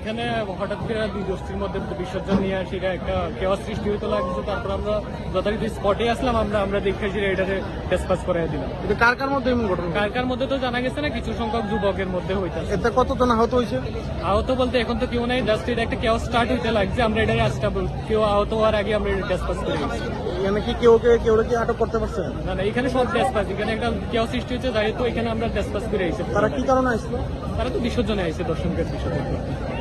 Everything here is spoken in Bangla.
এখানে হঠাৎ করে দুই গোষ্ঠীর মধ্যে বিসর্জন নিয়ে আসি এটা একটা কেওয়া সৃষ্টি হইতে লাগছে। তারপর আমরা যথারীতি স্পটে আসলাম আমরা আমরা দেখেছি এটাতে ডেসপাস করাই দিলাম। কিন্তু কার কার মধ্যে এমন ঘটনা? কার কার মধ্যে তো জানা গেছে না কিছু সংখ্যক যুবকের মধ্যে হইতে এতে কতজন আহত হয়েছে আহত বলতে এখন তো কেউ নাই জাস্ট এটা একটা কেওয়া স্টার্ট হইতে লাগছে আমরা এটা আসটা কেউ আহত হওয়ার আগে আমরা এটা ডেসপাস করে গেছি এখানে কি কেউ কে কেউ কি আটক করতে পারছেন না না এখানে সব ডিসকাস এখানে একটা কেউ সৃষ্টি হচ্ছে তাই তো এখানে আমরা ডিসকাস করে এসেছি। তারা কি কারণে আসলো? তারা তো বিসর্জনে আইছে দর্শনকার বিসর্জন করতে।